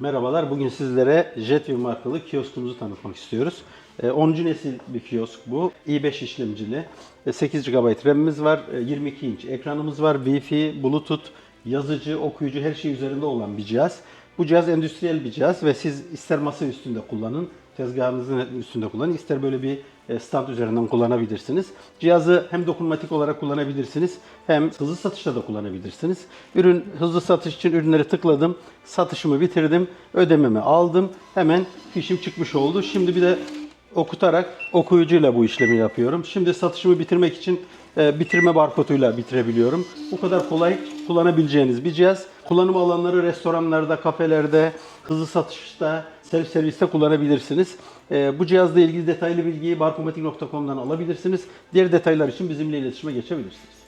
Merhabalar, bugün sizlere Jetview markalı kioskumuzu tanıtmak istiyoruz. Ee, 10. nesil bir kiosk bu. i5 işlemcili. Ee, 8 GB RAM'imiz var, Ee, 22 inç ekranımız var, Wi-Fi, Bluetooth, yazıcı, okuyucu her şey üzerinde olan bir cihaz. Bu cihaz endüstriyel bir cihaz ve siz ister masa üstünde kullanın, tezgahınızın üstünde kullanın, ister böyle bir e, stand üzerinden kullanabilirsiniz. Cihazı hem dokunmatik olarak kullanabilirsiniz hem hızlı satışta da kullanabilirsiniz. Ürün hızlı satış için ürünleri tıkladım, satışımı bitirdim, ödememi aldım. Hemen fişim çıkmış oldu. Şimdi bir de okutarak okuyucuyla bu işlemi yapıyorum. Şimdi satışımı bitirmek için e, bitirme barkoduyla bitirebiliyorum. Bu kadar kolay kullanabileceğiniz bir cihaz. Kullanım alanları restoranlarda, kafelerde, hızlı satışta, self serviste kullanabilirsiniz. E, bu cihazla ilgili detaylı bilgiyi barkomatik.com'dan alabilirsiniz. Diğer detaylar için bizimle iletişime geçebilirsiniz.